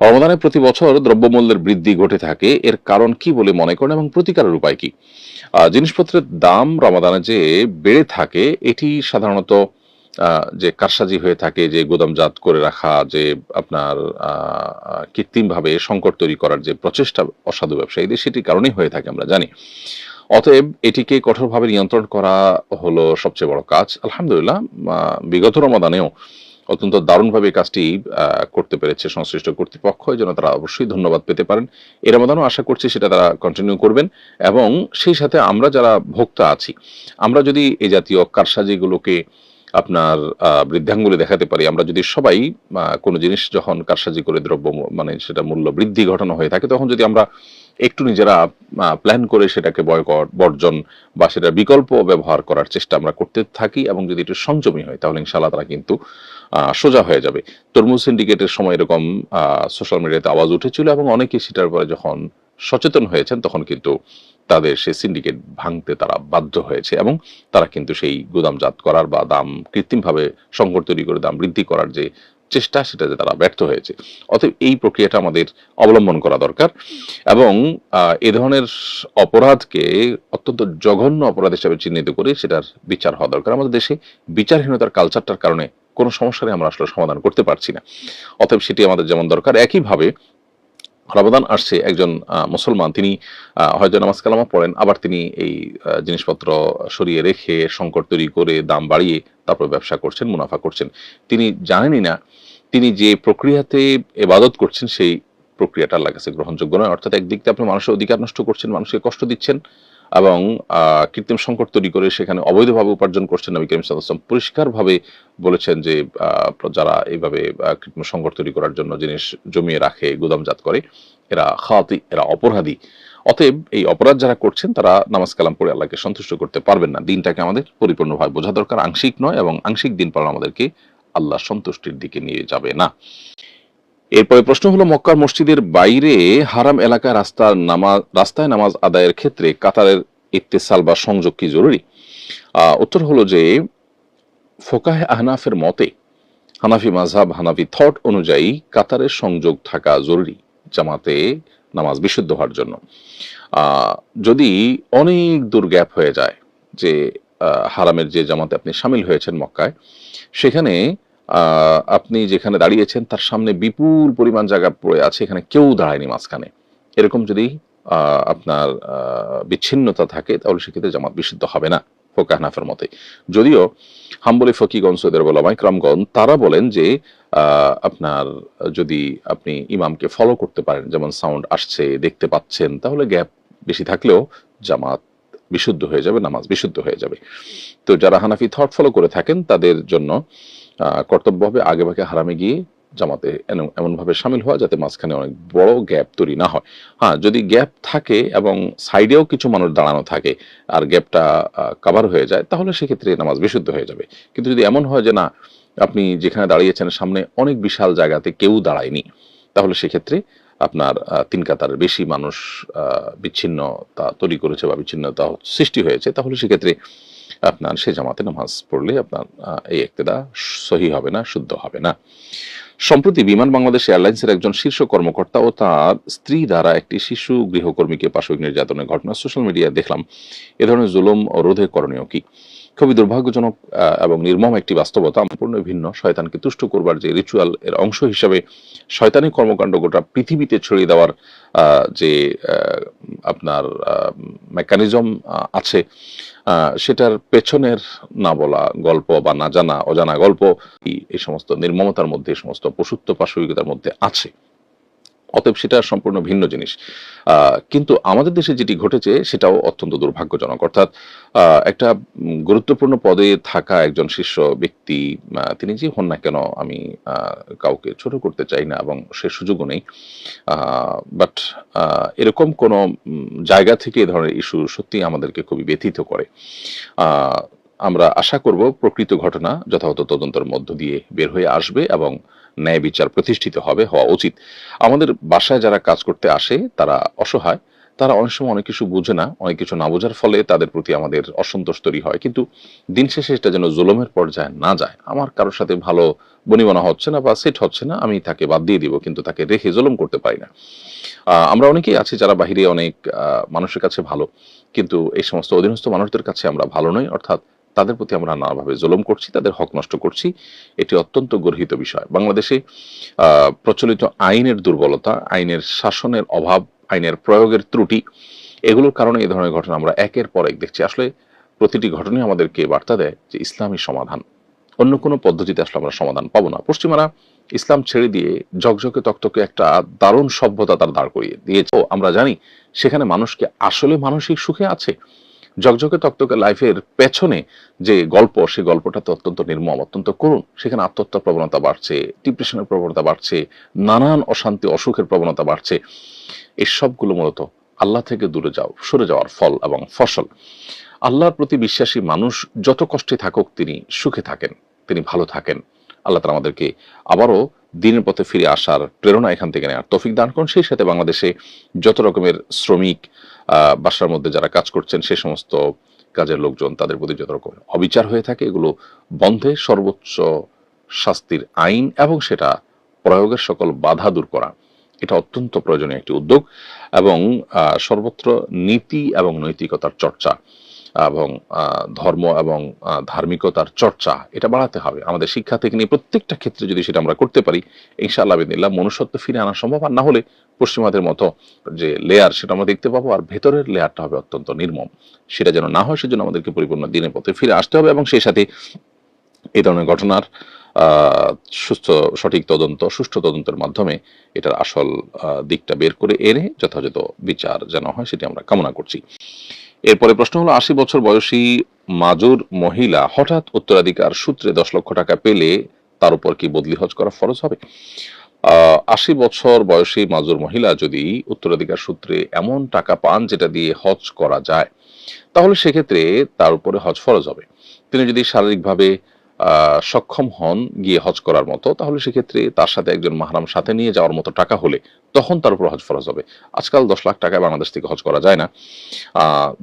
রমাদানে প্রতি বছর দ্রব্যমূল্যের বৃদ্ধি ঘটে থাকে। এর কারণ কি বলে মনে করেন এবং প্রতিকারের উপায় কি? জিনিসপত্রের দাম রমাদানে যে বেড়ে থাকে, এটি সাধারণত যে কারসাজি হয়ে থাকে, যে গোদামজাত করে রাখা, যে আপনার কৃত্রিমভাবে সংকট তৈরি করার যে প্রচেষ্টা অসাধু ব্যবসায়ীদের সেটির কারণেই হয়ে থাকে আমরা জানি। অতএব এটিকে কঠোরভাবে নিয়ন্ত্রণ করা হলো সবচেয়ে বড় কাজ। আলহামদুলিল্লাহ বিগত রমাদানেও অত্যন্ত দারুণভাবে কাজটি করতে পেরেছে সংশ্লিষ্ট কর্তৃপক্ষ জন্য তারা অবশ্যই ধন্যবাদ পেতে পারেন। এর মধ্যেও আশা করছি সেটা তারা কন্টিনিউ করবেন এবং সেই সাথে আমরা যারা ভোক্তা আছি, আমরা যদি এই জাতীয় কারসাজিগুলোকে আপনার বৃদ্ধাঙ্গুলে দেখাতে পারি, আমরা যদি সবাই কোনো জিনিস যখন কারসাজি করে দ্রব্য মানে সেটা মূল্য বৃদ্ধি ঘটানো হয়ে থাকে, তখন যদি আমরা একটু নিজেরা প্ল্যান করে সেটাকে বয়কট, বর্জন বা সেটার বিকল্প ব্যবহার করার চেষ্টা আমরা করতে থাকি এবং যদি একটু সংযমী হয়, তাহলে ইনশাল্লাহ তারা কিন্তু সোজা হয়ে যাবে। তরমুজ সিন্ডিকেটের সময় এরকম সোশ্যাল মিডিয়াতে আওয়াজ উঠেছিল এবং অনেকে সেটার পরে যখন সচেতন হয়েছেন তখন কিন্তু তাদের সেই সিন্ডিকেট ভাঙতে তারা বাধ্য হয়েছে এবং তারা কিন্তু সেই গুদামজাত করার বা দাম কৃত্রিমভাবে সংকট তৈরি করে, দাম বৃদ্ধি করার যে চেষ্টা সেটাতে তারা ব্যর্থ হয়েছে। অতএব এই প্রক্রিয়াটা আমাদের অবলম্বন করা দরকার এবং এ ধরনের অপরাধকে অত্যন্ত জঘন্য অপরাধ হিসেবে চিহ্নিত করে সেটার বিচার হওয়া দরকার। আমাদের দেশে বিচারহীনতার কালচারটার কারণে কোনো সমস্যারই আমরা আসলে সমাধান করতে পারছি না। অতএব সেটি আমাদের যেমন দরকার, একইভাবে রমাদান আসছে, একজন মুসলমান তিনি হয়তো নামাজ কালামা পড়েন, আবার তিনি এই জিনিসপত্র সরিয়ে রেখে সংকট তৈরি করে দাম বাড়িয়ে তারপর ব্যবসা করছেন, মুনাফা করছেন। তিনি জানেনই না, তিনি যে প্রক্রিয়াতে এবাদত করছেন সেই প্রক্রিয়াটা আল্লাহ কাছে গ্রহণযোগ্য নয়। অর্থাৎ একদিক দিয়ে আপনি মানুষের অধিকার নষ্ট করছেন, মানুষকে কষ্ট দিচ্ছেন এবং কৃত্রিম সংকট তৈরি করে সেখানে অবৈধভাবে উপার্জন করছেন নবী করিম সাল্লাম পরিষ্কারভাবে বলেছেন যে যারা এইভাবে কৃত্রিম সংকট তৈরি করার জন্য জিনিস জমিয়ে রাখে, গুদামজাত করে, এরা খাওয়াতি, এরা অপরাধী। অতএব এই অপরাধ যারা করছেন, তারা নামাজ কালাম পড়ে আল্লাহকে সন্তুষ্ট করতে পারবেন না। দিনটাকে আমাদের পরিপূর্ণভাবে বোঝা দরকার, আংশিক নয় এবং আংশিক দিন পালন আমাদেরকে আল্লাহ সন্তুষ্টির দিকে নিয়ে যাবে না। এরপরে প্রশ্ন হলো, মক্কার মসজিদের বাইরে হারাম এলাকায় রাস্তা নামাজ, রাস্তায় নামাজ আদায়ের ক্ষেত্রে কাতারের ইত্তেসাল বা সংযোগ কি জরুরি? উত্তর হলো যে, ফোকাহে আহনাফের মতে, হানাফি মাযহাব, হানাফি থট অনুযায়ী কাতারের সংযোগ থাকা জরুরি জামাতে নামাজ বিশুদ্ধ হওয়ার জন্য। যদি অনেক দূর গ্যাপ হয়ে যায় যে হারামের যে জামাতে আপনি সামিল হয়েছেন মক্কায়, সেখানে আপনি যেখানে দাঁড়িয়েছেন তার সামনে বিপুল পরিমাণ জায়গা পড়ে আছে, এখানে কেউ দাঁড়ায়নি মাঝখানে। এরকম যদি আপনার বিচ্ছিন্নতা থাকে, তাহলে সেক্ষেত্রে জামাত বিশুদ্ধ হবে না ফোকা হানাফের মতে। যদিও হাম্বলি ফকিগণ সৈদের বলামাই ক্রামগণ তারা বলেন যে আপনার যদি আপনি ইমামকে ফলো করতে পারেন, যেমন সাউন্ড আসছে, দেখতে পাচ্ছেন, তাহলে গ্যাপ বেশি থাকলেও জামাত বিশুদ্ধ হয়ে যাবে, নামাজ বিশুদ্ধ হয়ে যাবে। তো যারা হানাফি থট ফলো করে থাকেন, তাদের জন্য কর্তব্য হবে আগে ভাগে হারামে গিয়ে জামাতে এমনভাবে সামিল হওয়া যাতে মাঝখানে অনেক বড় গ্যাপ তৈরি না হয়। হ্যাঁ যদি গ্যাপ থাকে এবং সাইডেও কিছু মানুষ দাঁড়ানো থাকে আর গ্যাপটা কাভার হয়ে যায়, তাহলে সেক্ষেত্রে নামাজ বিশুদ্ধ হয়ে যাবে। কিন্তু যদি এমন হয় যে না, আপনি যেখানে দাঁড়িয়েছেন সামনে অনেক বিশাল জায়গাতে কেউ দাঁড়ায়নি, তাহলে সেক্ষেত্রে আপনার তিন কাতার বেশি মানুষ বিচ্ছিন্নতা তৈরি করেছে বা বিচ্ছিন্নতা সৃষ্টি হয়েছে, তাহলে সেক্ষেত্রে আপনার সে জামাতে নামাজ পড়লে আপনার এই একতেদা সহি হবে না, শুদ্ধ হবে না। সম্প্রতি বিমান বাংলাদেশ এয়ারলাইন্সের একজন শীর্ষ কর্মকর্তা ও তার স্ত্রী দ্বারা একটি শিশু গৃহকর্মীকে পাশবিক নির্যাতনের ঘটনা সোশ্যাল মিডিয়ায় দেখলাম। এ ধরনের জুলুম রোধে করণীয় কি? খুবই দুর্ভাগ্যজনক এবং নির্মম একটি বাস্তবতা, সম্পূর্ণ ভিন্ন। শয়তানকে তুষ্ট করবার যে রিচুয়াল এর অংশ হিসাবে শয়তানি কর্মকাণ্ড গোটা পৃথিবীতে ছড়িয়ে দেওয়ার যে আপনার মেকানিজম আছে সেটার পেছনের না বলা গল্প বা না জানা, অজানা গল্প এই- সমস্ত নির্মমতার মধ্যে সমস্ত পশুত্ব পাশবিকতার মধ্যে আছে। অতএব সেটা সম্পূর্ণ ভিন্ন জিনিস। কিন্তু আমাদের দেশে যেটি ঘটেছে, সেটাও অত্যন্ত দুর্ভাগ্যজনক। অর্থাৎ একটা গুরুত্বপূর্ণ পদে থাকা একজন শীর্ষ ব্যক্তি তিনি যে হন না কেন, আমি কাউকে ছোট করতে চাই না এবং সে সুযোগও নেই। বাট এরকম কোনো জায়গা থেকে এ ধরনের ইস্যু সত্যি আমাদেরকে খুবই ব্যথিত করে। আমরা আশা করব প্রকৃত ঘটনা যথাযথ তদন্তের মধ্য দিয়ে বের হয়ে আসবে এবং ন্যায় বিচার প্রতিষ্ঠিত হবে, হওয়া উচিত। আমাদের বাসায় যারা কাজ করতে আসে, তারা অসহায়, তারা অনেক সময় অনেক কিছু বুঝে না, অনেক কিছু না বোঝার ফলে তাদের প্রতি আমাদের অসন্তোষ তৈরি হয়। কিন্তু দিন শেষে এটা যেন জুলমের পর্যায়ে না যায়। আমার কারোর সাথে ভালো বনিবনা হচ্ছে না বা সেট হচ্ছে না, আমি তাকে বাদ দিয়ে দিব, কিন্তু তাকে রেখে জুলম করতে পারি না। আমরা অনেকেই আছি যারা বাহিরে অনেক মানুষের কাছে ভালো, কিন্তু এই সমস্ত অধীনস্থ মানুষদের কাছে আমরা ভালো নই, অর্থাৎ তাদের প্রতি আমরা নানাভাবে জুলম করছি, তাদের হক নষ্ট করছি। এটি অত্যন্ত গর্হিত বিষয়। বাংলাদেশে প্রচলিত আইনের দুর্বলতা, আইনের শাসনের অভাব, আইনের প্রয়োগের ত্রুটি, এগুলোর কারণে এই ধরনের ঘটনা আমরা একের পর এক দেখছি। আসলে প্রতিটি ঘটনাই আমাদেরকে বার্তা দেয় যে ইসলামী সমাধান। অন্য কোনো পদ্ধতিতে আসলে আমরা সমাধান পাবো না। পশ্চিমারা ইসলাম ছেড়ে দিয়ে ঝকঝকে তকতকে একটা দারুণ সভ্যতা তার দাঁড় করিয়ে দিয়েছে। আমরা জানি, সেখানে মানুষকে আসলে মানসিক সুখে আছে? ঝকঝকে তকতকে লাইফের পেছনে যে গল্প সেই গল্পটা তো অত্যন্ত নির্মম অত্যন্ত করুণ। সেখানে আত্মহত্যার প্রবণতা বাড়ছে ডিপ্রেশনের প্রবণতা বাড়ছে, নানান অশান্তি, অসুখের প্রবণতা বাড়ছে। এই সবগুলো মূলত আল্লাহ থেকে দূরে যাও, সরে যাওয়ার ফল এবং ফসল। আল্লাহর প্রতি বিশ্বাসী মানুষ যত কষ্টে থাকুক তিনি সুখে থাকেন, তিনি ভালো থাকেন। আল্লাহ তালা আমাদেরকে আবারও দিনের পথে ফিরে আসার প্রেরণা এখান থেকে নেওয়ার তৌফিক দান করুন। সেই সাথে বাংলাদেশে যত রকমের শ্রমিক বাসার মধ্যে যারা কাজ করছেন, সে সমস্ত কাজের লোকজন, তাদের প্রতি যত রকম অবিচার হয়ে থাকে, এগুলো বন্ধে সর্বোচ্চ শাস্তির আইন এবং সেটা প্রয়োগের সকল বাধা দূর করা, এটা অত্যন্ত প্রয়োজনীয় একটি উদ্যোগ এবং সর্বত্র নীতি এবং নৈতিকতার চর্চা এবং ধর্ম এবং ধার্মিকতার চর্চা, এটা বাড়াতে হবে। আমাদের শিক্ষা থেকে নিয়ে প্রত্যেকটা ক্ষেত্রে যদি সেটা আমরা করতে পারি, ইনশাআল্লাহ বিদিল্লাহ মনুষ্যত্ব ফিরে আনা সম্ভব। আর না হলে পশ্চিমাদের মতো যে লেয়ার সেটা আমরা দেখতে পাবো, আর ভেতরের লেয়ারটা হবে অত্যন্ত নির্মম। সেটা যেন না হয়, সেজন্য আমাদেরকে পরিপূর্ণ দিনের পথে ফিরে আসতে হবে এবং সেই সাথে এই ধরনের ঘটনার সুস্থ, সঠিক তদন্ত, সুষ্ঠু তদন্তের মাধ্যমে এটার আসল দিকটা বের করে এনে যথাযথ বিচার যেন হয়, সেটি আমরা কামনা করছি। এরপরে প্রশ্ন হলো, আশি বছর বয়সী মাজুর মহিলা হঠাৎ উত্তরাধিকার সূত্রে দশ লক্ষ টাকা পেলে তার উপর কি বদলি হজ করা ফরজ হবে? আশি বছর বয়সী মাজুর মহিলা যদি উত্তরাধিকার সূত্রে এমন টাকা পান যেটা দিয়ে হজ করা যায়, তাহলে সেক্ষেত্রে তার উপরে হজ ফরজ হবে। তিনি যদি শারীরিকভাবে সক্ষম হন গিয়ে হজ করার মতো, তাহলে সেক্ষেত্রে তার সাথে একজন মাহারাম সাথে নিয়ে যাওয়ার মতো টাকা হলে তখন তার উপর হজ ফরজ হবে। আজকাল দশ লাখ টাকায় বাংলাদেশ থেকে হজ করা যায় না।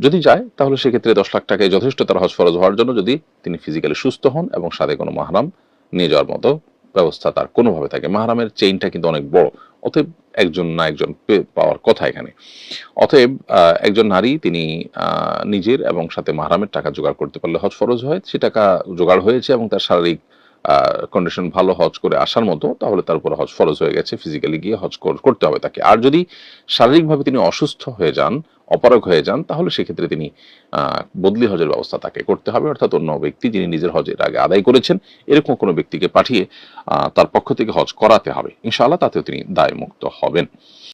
যদি যায়, তাহলে সেক্ষেত্রে দশ লাখ টাকায় যথেষ্ট তার হজ ফরজ হওয়ার জন্য যদি তিনি ফিজিক্যালি সুস্থ হন এবং সাথে কোনো মাহারাম নিয়ে যাওয়ার মতো ব্যবস্থা তার কোনোভাবে থাকে। মাহারামের চেইনটা কিন্তু অনেক বড়। অতএব একজন না একজন পাওয়ার কথা এখানে। অতএব একজন নারী তিনি নিজের এবং সাথে মাহরামের টাকা জোগাড় করতে পারলে হজ ফরজ হয়। সে টাকা জোগাড় হয়েছে এবং তার শারীরিক কন্ডিশন ভালো হজ করে আসার মতো, তাহলে তার হজ ফরজ হয়ে গেছে ফিজিক্যালি গিয়ে হজ করতে হবে তাকে। আর যদি শারীরিকভাবে তিনি অসুস্থ হয়ে যান, অপারগ হয়ে যান, তাহলে সেক্ষেত্রে তিনি বদলি হজের ব্যবস্থা তাকে করতে হবে। অর্থাৎ অন্য ব্যক্তি যিনি নিজের হজের আগে আদায় করেছেন, এরকম কোনো ব্যক্তিকে পাঠিয়ে তার পক্ষ থেকে হজ করাতে হবে। ইনশাআল্লাহ তাতেও তিনি দায় মুক্ত হবেন।